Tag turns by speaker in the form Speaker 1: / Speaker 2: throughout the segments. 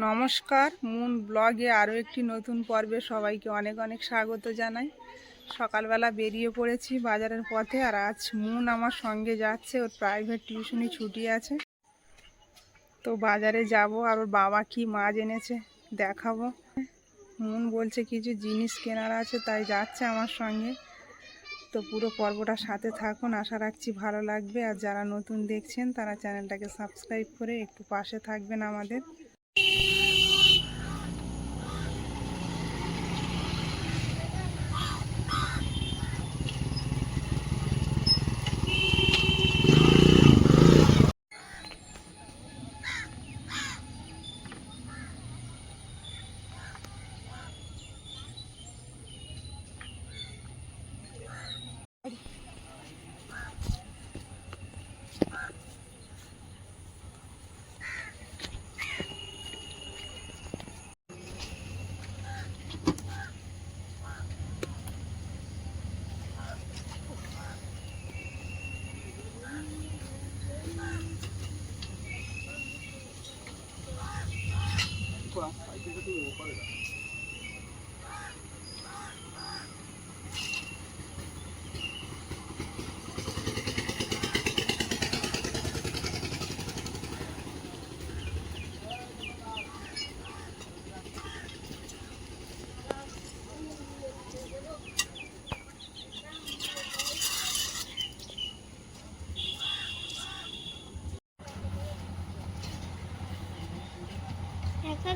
Speaker 1: নমস্কার, মুন ব্লগে আরও একটি নতুন পর্বে সবাইকে অনেক অনেক স্বাগত জানাই। সকালবেলা বেরিয়ে পড়েছি বাজারের পথে আর আজ মুন আমার সঙ্গে যাচ্ছে, ওর প্রাইভেট টিউশনি ছুটি আছে। তো বাজারে যাব আর ওর বাবা কি মাছ এনেছে দেখাবো। মুন বলছে কিছু জিনিস কেনার আছে, তাই যাচ্ছে আমার সঙ্গে। তো পুরো পর্বটা সাথে থাকুন, আশা রাখছি ভালো লাগবে। আর যারা নতুন দেখছেন, তারা চ্যানেলটাকে সাবস্ক্রাইব করে একটু পাশে থাকবেন আমাদের।
Speaker 2: এখন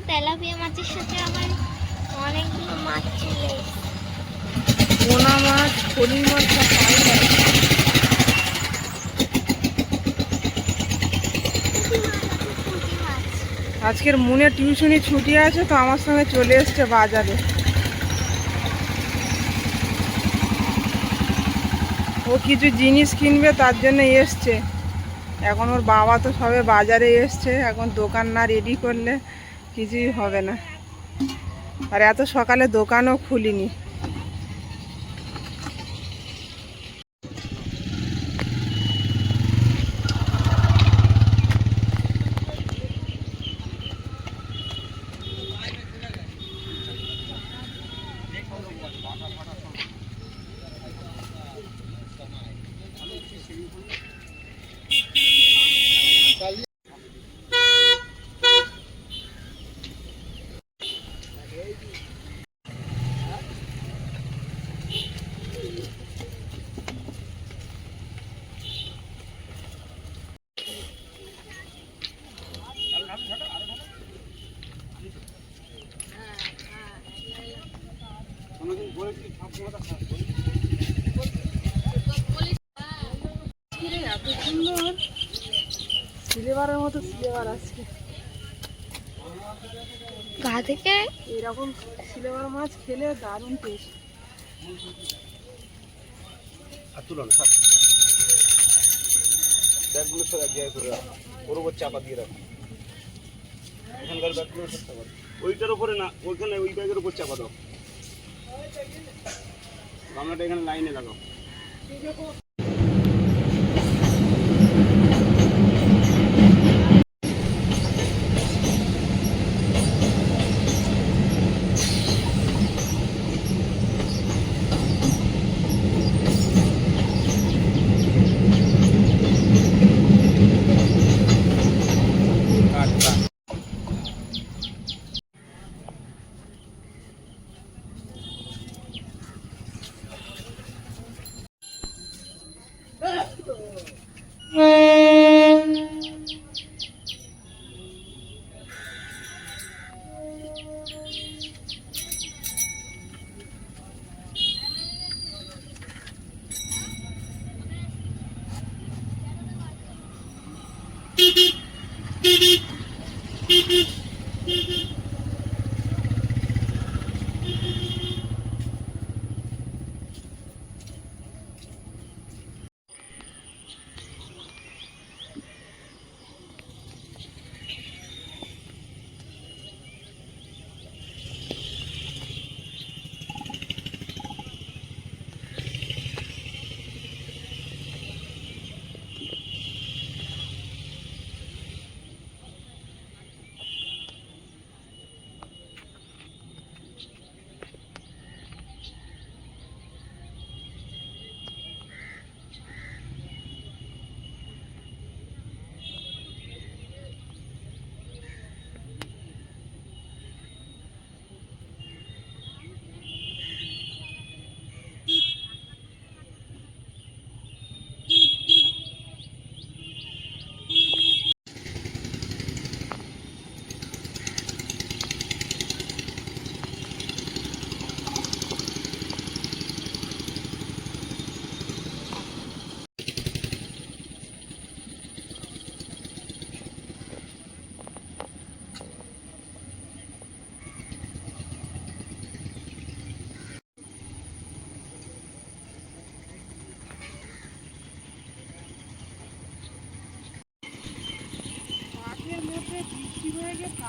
Speaker 2: তেলাপিয়া মাছের সাথে আমার অনেকগুলো মাছ এসেছে।
Speaker 1: পোনা মাছ ফলিং মাছ। আজকের মনে টিউশনি ছুটি আছে, তো আমার সঙ্গে চলে এসছে বাজারে ও কিছু জিনিস কিনবে, তার জন্য এসছে এখন ওর বাবা তো সবে বাজারে এসছে, এখন দোকান না রেডি করলে কিছুই হবে না। আর এত সকালে দোকানও খুলিনি এত সুন্দর সিলেবারের মতো সিলেবার আজকে।
Speaker 2: গা থেকে?
Speaker 1: এরকম সিলেবার মাছ খেলে দারুণ টেস্ট
Speaker 3: আর তুলো না ব্যাগগুলো সব এক জায়গায় করে রাখো। ওর উপর চাপা দিয়ে রাখো। এখানকার ব্যাগগুলো সব ওইটার উপরে না ওইখানে ওই ব্যাগের উপর চাপা দাও। গামলাটা এখানে লাইনে লাগাও 嗯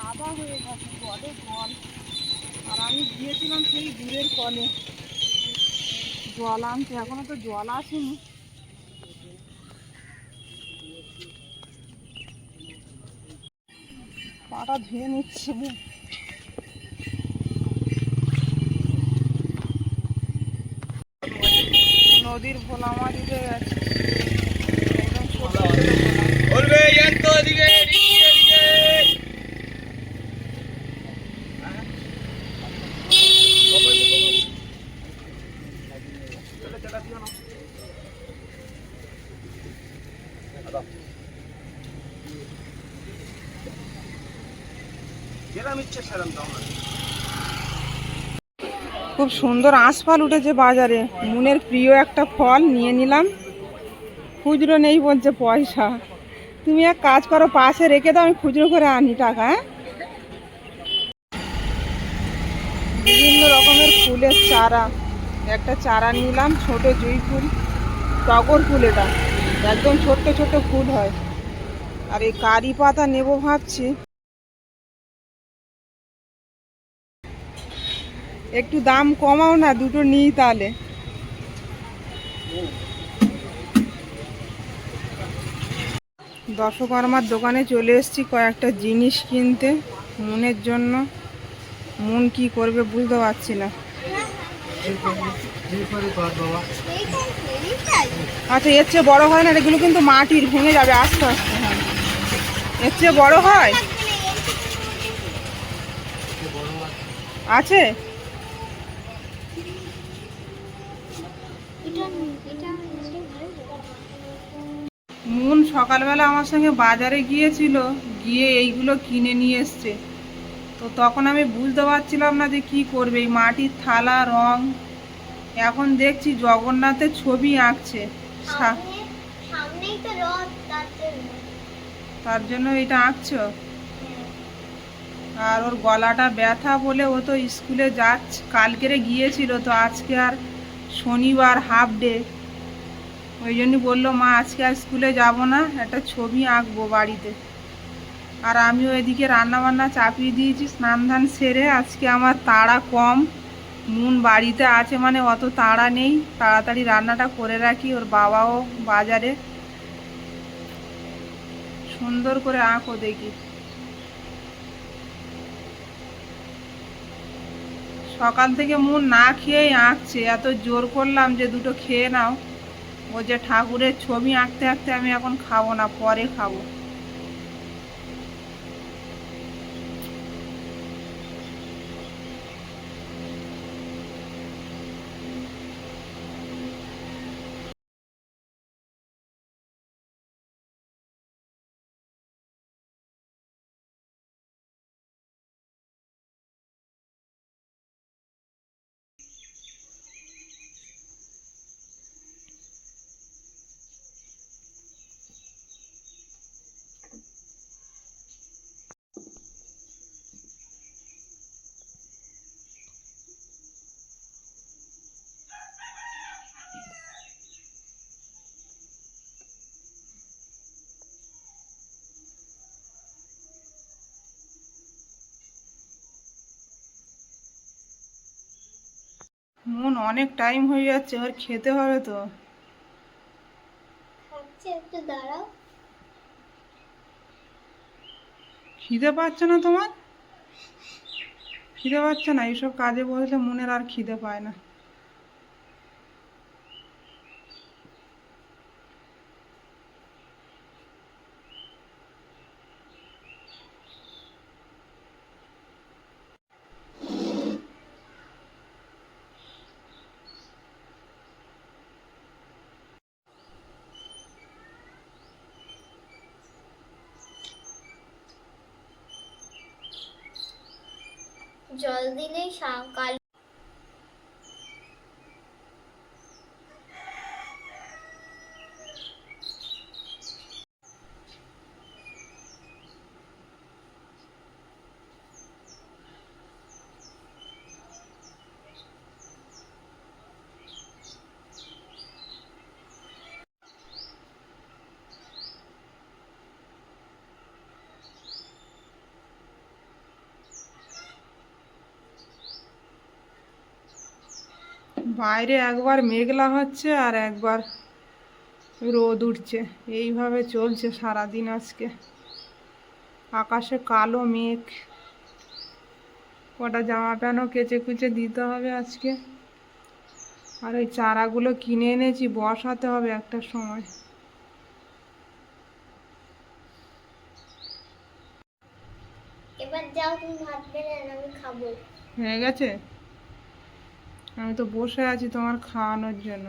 Speaker 1: সাদা হয়ে গেছে জলে জল আর আমি গিয়েছিলাম সেই দূরের কলে জল আনতে, এখনও তো জল আসেনি। পাটা ধুয়ে নিচ্ছে। নদীর ভোলা মাছ গেছে ছোট ছোট ভোলা।
Speaker 3: বলবে এত দিকে এদিকে এদিকে যেরাম ইচ্ছে সেরাম দাও না
Speaker 1: খুব সুন্দর আঁশফল উঠেছে বাজারে। মনের প্রিয় একটা ফল, নিয়ে নিলাম। খুচরো নেই বলছে পয়সা। তুমি এক কাজ করো, পাশে রেখে দাও, আমি খুচরো করে আনি টাকা হ্যাঁ? বিভিন্ন রকমের ফুলের চারা। একটা চারা নিলাম, ছোট জুঁই ফুল, টগর ফুল এটা। একদম ছোট্ট ছোট্ট ফুল হয়। আর এই কারি পাতা নেব ভাবছি। একটু দাম কমাও না, দুটো নিই তাহলে। দশকর্মার দোকানে চলে এসেছি কয়েকটা জিনিস কিনতে, মনের জন্য। মন কি করবে বুঝতে পারছি না। আচ্ছা এর চেয়ে বড় হয় না, এগুলো কিন্তু মাটির, ভেঙে যাবে, আস্তে আস্তে এর চেয়ে বড় হয়? আছে
Speaker 2: এটা এটা
Speaker 1: মুন সকালবেলা আমার সঙ্গে বাজারে গিয়েছিল গিয়ে এইগুলো কিনে নিয়ে এসছে। তো তখন আমি বুঝতে পারছিলাম না যে কি করবে এই মাটির থালা রং। এখন দেখছি জগন্নাথের ছবি আঁকছে।
Speaker 2: তার জন্য।
Speaker 1: এটা আঁকছ? আর ওর গলাটা ব্যথা বলে ও তো স্কুলে যাচ্ছে কালকেরে গিয়েছিল তো আজকে আর শনিবার হাফ ডে। ওই জন্য বলল, মা, আজকে আর স্কুলে যাব না, একটা ছবি আঁকবো বাড়িতে। আর আমিও এদিকে রান্না বান্না চাপিয়ে দিয়েছি, স্নান ধান সেরে আজকে আমার তাড়া কম, মুন বাড়িতে আছে মানে অত তাড়া নেই, তাড়াতাড়ি রান্নাটা করে রাখি ওর বাবাও বাজারে। সুন্দর করে আঁকো দেখি। সকাল থেকে মুন না খেয়েই আঁকছে, এত জোর করলাম যে দুটো খেয়ে নাও। ও যে ঠাকুরের ছবি আঁকতে আঁকতে আমি এখন খাব না পরে খাব। মন অনেক টাইম হয়ে যাচ্ছে আর খেতে হবে তো।
Speaker 2: একটু দাঁড়াও।
Speaker 1: খিদে পাচ্ছে না তোমার? খিদে পাচ্ছে না এইসব কাজে বসলে মনের আর খিদে পায় না।
Speaker 2: জল দিলেই সা- কাল
Speaker 1: বাইরে একবার মেঘলা হচ্ছে আর একবার রোদ উঠছে। এইভাবে চলছে সারাদিন আজকে। আকাশে কালো মেঘ। কটা জামা প্যান্টও কেচে কুচে দিতে হবে আজকে। আর ওই চারাগুলো কিনে এনেছি বসাতে হবে একটা সময়।
Speaker 2: এবার যাও তুমি ভাত বেড়ে আমি খাব।
Speaker 1: হয়ে গেছে? আমি তো বসে আছি তোমার খাওয়ানোর জন্য।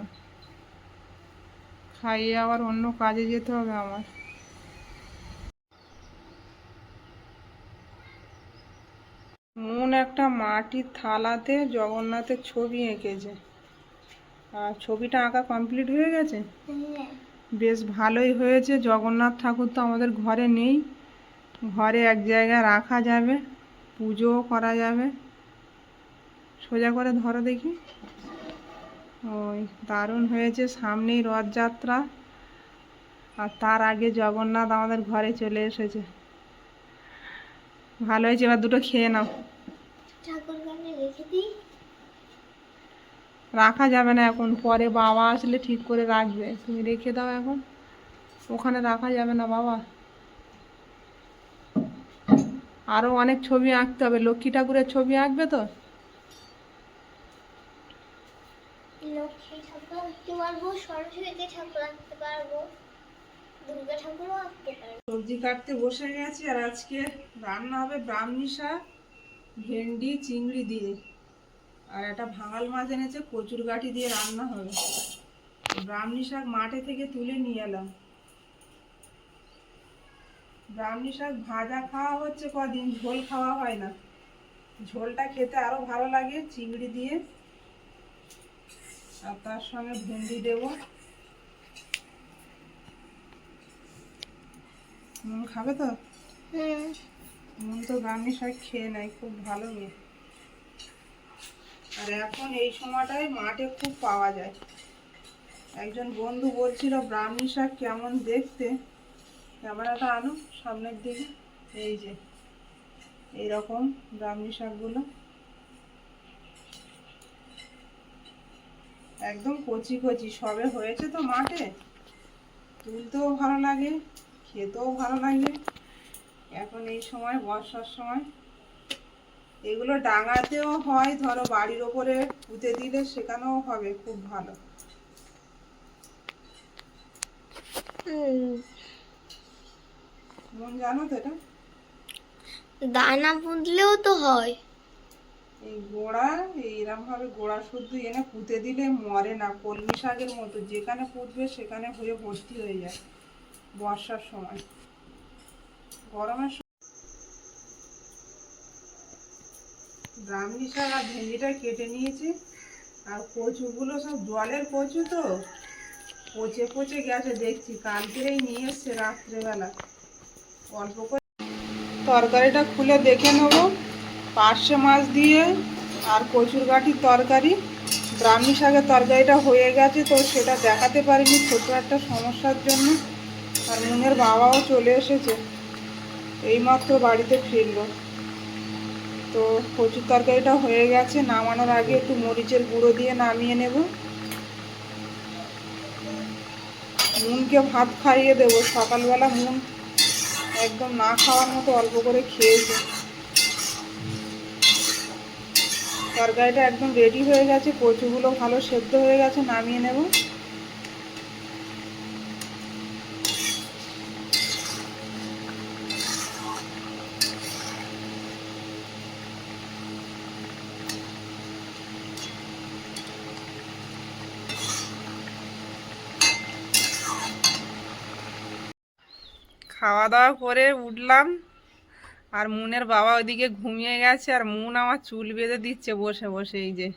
Speaker 1: খাইয়ে আবার অন্য কাজে যেতে হবে আমার। মন একটা মাটির থালাতে জগন্নাথের ছবি এঁকেছে। আর ছবিটা আঁকা কমপ্লিট হয়ে গেছে? বেশ ভালোই হয়েছে। জগন্নাথ ঠাকুর তো আমাদের ঘরে নেই। ঘরে এক জায়গায় রাখা যাবে, পুজোও করা যাবে। সোজা করে ধরো দেখি। ওই দারুণ হয়েছে সামনেই রথযাত্রা। আর তার আগে জগন্নাথ আমাদের ঘরে চলে এসেছে। ভালো হয়েছে এবার দুটো খেয়ে নাও।
Speaker 2: রাখা
Speaker 1: যাবে না এখন পরে বাবা আসলে ঠিক করে রাখবে। তুমি রেখে দাও এখন। ওখানে রাখা যাবে না বাবা। আরও অনেক ছবি আঁকতে হবে। লক্ষ্মী ঠাকুরের ছবি আঁকবে তো?
Speaker 2: লক্ষ্মী ঠাকুর আঁকতে পারব সরস্বতী ঠাকুর আঁকতে পারব। দুর্গা ঠাকুরও আঁকতে পারব।
Speaker 1: সবজি কাটতে বসে গেছি, আর আজকে রান্না হবে ব্রাহ্মী শাক, ভেন্ডি, চিংড়ি দিয়ে। আর একটা ভাঙাল মাছ এনেছে, কচুর গাঠি দিয়ে রান্না হবে। ব্রাহ্মী শাক মাঠে থেকে তুলে নিয়ে এলাম। ব্রাহ্মী শাক ভাজা খাওয়া হচ্ছে কদিন, ঝোল খাওয়া হয় না। ঝোলটা খেতে আরও ভালো লাগে, চিংড়ি দিয়ে। আর তার সঙ্গে ভেন্ডি দেবো। নুন খাবে তো?
Speaker 2: হুম
Speaker 1: নুন তো ব্রাহ্মী শাক খেয়ে নেয় খুব ভালো মেয়ে। আর এখন এই সময়টায় মাঠে খুব পাওয়া যায়। একজন বন্ধু বলছিল ব্রাহ্মী শাক কেমন দেখতে? ক্যামেরাটা আনো সামনের দিকে। এই যে এইরকম ব্রাহ্মী শাকগুলো। একদম কচি কচি সবে হয়েছে তো মাঠে। তুলতেও ভালো লাগে খেতেও ভালো লাগে। এখন এই সময় বর্ষার সময়। এগুলো ডাঙাতেও হয় ধরো বাড়ির ওপরে পুঁতে দিলে সেখানেও হবে খুব ভালো। মন জানো তো এটা?
Speaker 2: দানা বুনলেও তো হয়।
Speaker 1: এই গোড়া এইরকম ভাবে গোড়া শুদ্ধ এনে পুঁতে দিলে মরে না, কলমি শাকের মতো। যেখানে পুঁতবে সেখানে হয়ে ভর্তি হয়ে যায় বর্ষার সময়। গরমের ব্রাহ্মী শাক আর ভেন্ডিটা কেটে নিয়েছি। আর কচুগুলো সব জলের কচু তো। পচে পচে গেছে, দেখছি। কালকেরেই নিয়ে এসছে রাত্রেবেলা। অল্প করে তরকারিটা খুলে দেখে নেব। পার্শে মাছ দিয়ে আর কচুর গাঠির তরকারি। ব্রাহ্মী শাকের তরকারিটা হয়ে গেছে, তো সেটা দেখাতে পারিনি ছোট একটা সমস্যার জন্য। আর মুনের বাবাও চলে এসেছে, এইমাত্র বাড়িতে ফিরলো। তো কচুর তরকারিটা হয়ে গেছে, নামানোর আগে একটু মরিচের গুঁড়ো দিয়ে নামিয়ে নেব। মুনকে ভাত খাইয়ে দেবো, সকালবেলা মুন একদম না খাওয়ার মতো অল্প করে খেয়েছে। তরকারিটা একদম রেডি হয়ে গেছে, কচুগুলো ভালো সেদ্ধ হয়ে গেছে, নামিয়ে নেব। খাওয়া দাওয়া করে উঠলাম। আর মুনের বাবা ওইদিকে ঘুমিয়ে গেছে আর মুন আমার চুল বেঁধে দিচ্ছে বসে বসে এই যে।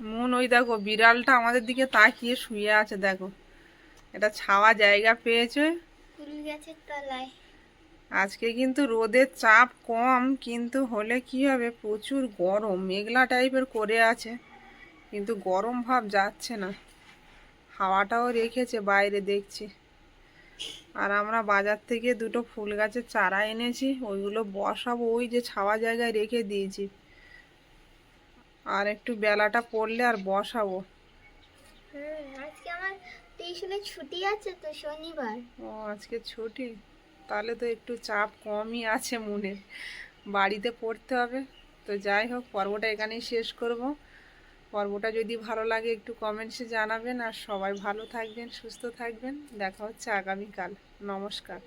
Speaker 1: মুন ওই দেখো বিড়ালটা আমাদের দিকে তাকিয়ে শুয়ে আছে দেখো। এটা ছাওয়া জায়গা পেয়েছে।
Speaker 2: তলায়।
Speaker 1: আজকে কিন্তু রোদের চাপ কম কিন্তু হলে কি হবে? প্রচুর গরম মেঘলা টাইপের করে আছে। কিন্তু গরম ভাব যাচ্ছে না। হাওয়াটাও রেখেছে বাইরে দেখছি। আর আমরা বাজার থেকে দুটো ফুল গাছের চারা এনেছি ওইগুলো বসাবো ওই যে ছাওয়া জায়গায় রেখে দিয়েছি। আর একটু বেলাটা পড়লে আর বসাবো।
Speaker 2: আজকে আমার টিউশনে ছুটি আছে তো শনিবার।
Speaker 1: ও আজকে ছুটি? তাহলে তো একটু চাপ কমই আছে মনে বাড়িতে পড়তে হবে। তো যাই হোক পর্বটা এখানেই শেষ করব। পর্বটা যদি ভালো লাগে একটু কমেন্টসে জানাবেন। আর সবাই ভালো থাকবেন, সুস্থ থাকবেন। দেখা হচ্ছে আগামীকাল। নমস্কার।